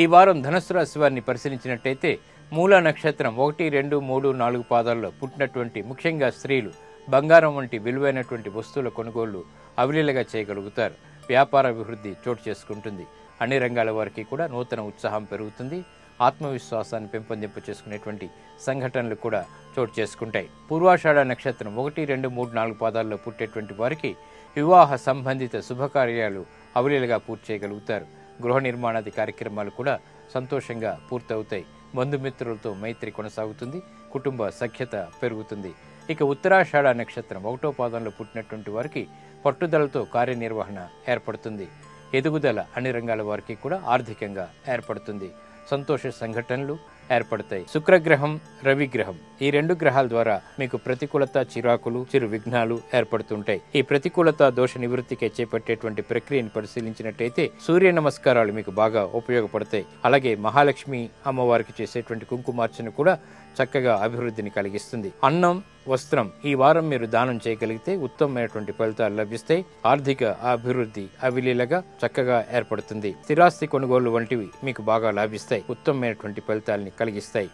ఈ వారం ధనుసు రాశి వారిని పరిశీలించినట్టయితే మూల నక్షత్రం ఒకటి రెండు మూడు నాలుగు పాదాల్లో పుట్టినటువంటి ముఖ్యంగా స్త్రీలు బంగారం వంటి విలువైనటువంటి వస్తువుల కొనుగోళ్ళు అవలీలగా చేయగలుగుతారు. వ్యాపార అభివృద్ధి చోటు చేసుకుంటుంది. అన్ని రంగాల వారికి కూడా నూతన ఉత్సాహం పెరుగుతుంది. ఆత్మవిశ్వాసాన్ని పెంపొందింప చేసుకునేటువంటి సంఘటనలు కూడా చోటు చేసుకుంటాయి. పూర్వాషాఢ నక్షత్రం ఒకటి రెండు మూడు నాలుగు పాదాల్లో పుట్టేటువంటి వారికి వివాహ సంబంధిత శుభకార్యాలు అవలీలగా పూర్తి చేయగలుగుతారు. గృహ నిర్మాణాది కార్యక్రమాలు కూడా సంతోషంగా పూర్తవుతాయి. బంధుమిత్రులతో మైత్రి కొనసాగుతుంది. కుటుంబ సఖ్యత పెరుగుతుంది. ఇక ఉత్తరాషాఢ నక్షత్రం ఒకటో పాదంలో పుట్టినటువంటి వారికి పట్టుదలతో కార్యనిర్వహణ ఏర్పడుతుంది. ఎదుగుదల అన్ని రంగాల వారికి కూడా ఆర్థికంగా ఏర్పడుతుంది. సంతోష సంఘటనలు ఏర్పడతాయి. శుక్రగ్రహం రవిగ్రహం ఈ రెండు గ్రహాల ద్వారా మీకు ప్రతికూలత చిరాకులు చిరు విఘ్నాలు ఏర్పడుతుంటాయి. ఈ ప్రతికూలత దోష నివృత్తికి చేపట్టేటువంటి ప్రక్రియను పరిశీలించినట్టయితే సూర్య నమస్కారాలు మీకు బాగా ఉపయోగపడతాయి. అలాగే మహాలక్ష్మి అమ్మవారికి చేసేటువంటి కుంకుమార్చన కూడా చక్కగా అభివృద్ధిని కలిగిస్తుంది. అన్నం వస్త్రం ఈ వారం మీరు దానం చేయగలిగితే ఉత్తమమైనటువంటి ఫలితాలు లభిస్తాయి. ఆర్థిక అభివృద్ధి అవిలీలగా చక్కగా ఏర్పడుతుంది. స్థిరాస్తి కొనుగోలు వంటివి మీకు బాగా లాభిస్తాయి. ఉత్తమమైనటువంటి ఫలితాలని కలిగిస్తాయి.